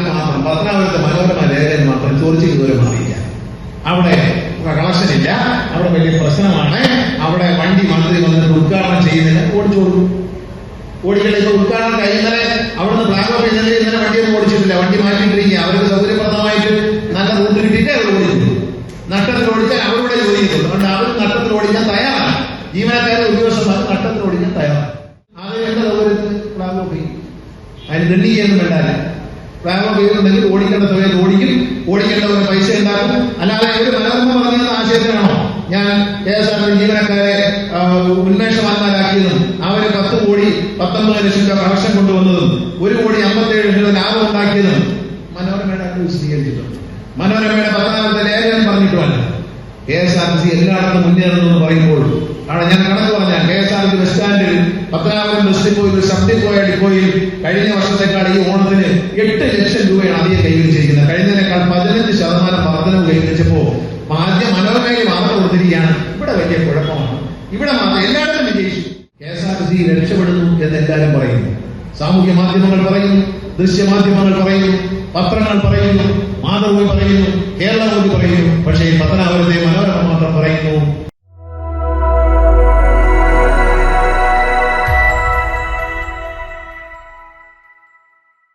ആർക്ക് മാത്രം പത്തനാപുരത്തെ മനോരമ ലേഖനം മാത്രം ചോദിച്ചു ദൂരം മാറിയില്ല. അവിടെ കളക്ഷൻ ഇല്ല അവിടെ വലിയ പ്രശ്നമാണ്. അവിടെ വണ്ടി മന്ത്രി വന്നിട്ട് ഉദ്ഘാടനം ചെയ്യുന്നതിന് ഓടിച്ചു കൊടുക്കും ഓടിക്കട്ടെ ഉദ്ഘാടനം കഴിയുന്നതിന് അവിടുന്ന് ബ്ലാക്ക് ഓഫ് ഇന്നലെ ഇന്നലെ വണ്ടിയൊന്നും ഓടിച്ചിട്ടില്ല. വണ്ടി മാറ്റിയിട്ടിരിക്കുക. അവർക്ക് സൗകര്യപ്രദമായിട്ട് നല്ല റൂട്ട് കിട്ടിയിട്ട് അവർ ഓടിക്കുന്നു നഷ്ടത്തിൽ ഓടിച്ചാൽ അവരുടെ ചെയ്യുന്നു അതുകൊണ്ട് അവർ നഷ്ടത്തിൽ ഓടിക്കാൻ തയ്യാറാണ്. ജീവനക്കാരെ ഉദ്യോഗസ്ഥന്മാർ നഷ്ടത്തിൽ ഓടിക്കാൻ തയ്യാറാണ്. അത് എന്റെ സൗകര്യത്തിന് ബ്ലാക്ക് ഓഫ് ചെയ്യും അതിന് ദണ്ഡിയൊന്നും വേണ്ടാല്ല? ബ്ലാക്ക് ചെയ്തിട്ടുണ്ടെങ്കിൽ ഓടിക്കേണ്ട സമയത്ത് ഓടിക്കും. ഓടിക്കേണ്ടവരെ പൈസ ഉണ്ടാക്കും. അല്ലാതെ ഒരു മനോരമ പറഞ്ഞ ആശയത്തിനാണോ? ഞാൻ കെ എസ് ആർ ജീവനക്കാരെ ഉന്മേഷവാന്മാരാക്കിയതും അവർ പത്ത് കോടി പത്തൊമ്പത് ലക്ഷം രൂപ കളക്ഷൻ കൊണ്ടുവന്നതും ഒരു കോടി അമ്പത്തേഴ് ലക്ഷം രൂപ ലാഭം ഉണ്ടാക്കിയതും മനോരമയുടെ അത് വിശദീകരിച്ചിട്ടുണ്ട്. മനോരമയുടെ പത്താമത്തെ ലേഖനം പറഞ്ഞിട്ടുമല്ല K S R T C എല്ലായിടത്തും മുന്നേറുന്നു പറയുമ്പോൾ ആണ് ഞാൻ കണക്ക് പറഞ്ഞ K S R T bus സ്റ്റാൻഡിൽ പത്തനാപുരം സബ് ഡിപ്പോയ ഡിപ്പോയിൽ കഴിഞ്ഞ വർഷത്തെക്കാൾ ഈ ഓണത്തിന് എട്ട് ലക്ഷം രൂപയാണ് അധികം കൈവരിച്ചിരിക്കുന്നത്. കഴിഞ്ഞതിനേക്കാൾ പതിനഞ്ച് ശതമാനം വർധനവ് കൈവരിച്ചപ്പോ ആദ്യം മനോരമയിൽ വാർത്ത കൊടുത്തിരിക്കുകയാണ്. ഇവിടെ വലിയ കുഴപ്പമാണ്. ഇവിടെ മാത്രം എല്ലായിടത്തും വിജയിച്ചു. കെ എസ് ആർ സി രക്ഷപ്പെടുന്നു എന്ന് എല്ലാവരും പറയുന്നു. സാമൂഹ്യ മാധ്യമങ്ങൾ പറയുന്നു ദൃശ്യമാധ്യമങ്ങൾ പറയുന്നു പത്രങ്ങൾ പറയുന്നു മാതൃഭൂമി പറയുന്നു കേരളം പറയുന്നു. പക്ഷേ പത്തനാപുരത്തെ മനോരമ മാത്രം